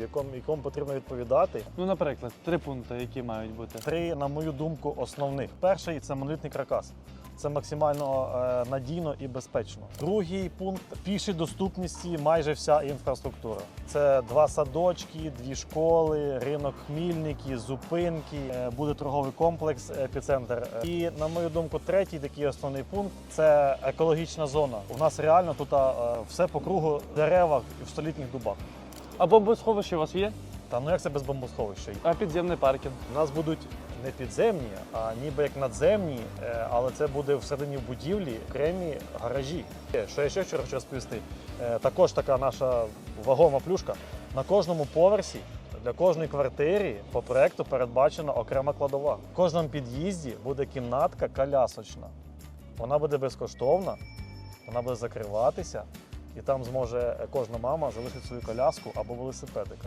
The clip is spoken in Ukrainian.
якому, якому потрібно відповідати. Ну, наприклад, три пункти, які мають бути. Три, на мою думку, основних. Перший це монолітний каркас. Це максимально е, надійно і безпечно. Другий пункт пішій доступності майже вся інфраструктура. Це два садочки, дві школи, ринок Хмільники, зупинки, е, буде торговий комплекс, епіцентр. І на мою думку, третій такий основний пункт це екологічна зона. У нас реально тут е, все по кругу і в столітніх дубах. А бомбосховище у вас є? Та ну як це без бомбосховища? А підземний паркінг. У нас будуть не підземні, а ніби як надземні, е, але це буде всередині будівлі окремі гаражі. Що я ще вчора хочу розповісти? Е, Також така наша вагома плюшка. На кожному поверсі для кожної квартири по проекту передбачена окрема кладова. В кожному під'їзді буде кімнатка колясочна. Вона буде безкоштовна, вона буде закриватися, і там зможе кожна мама залишити свою коляску або велосипедика.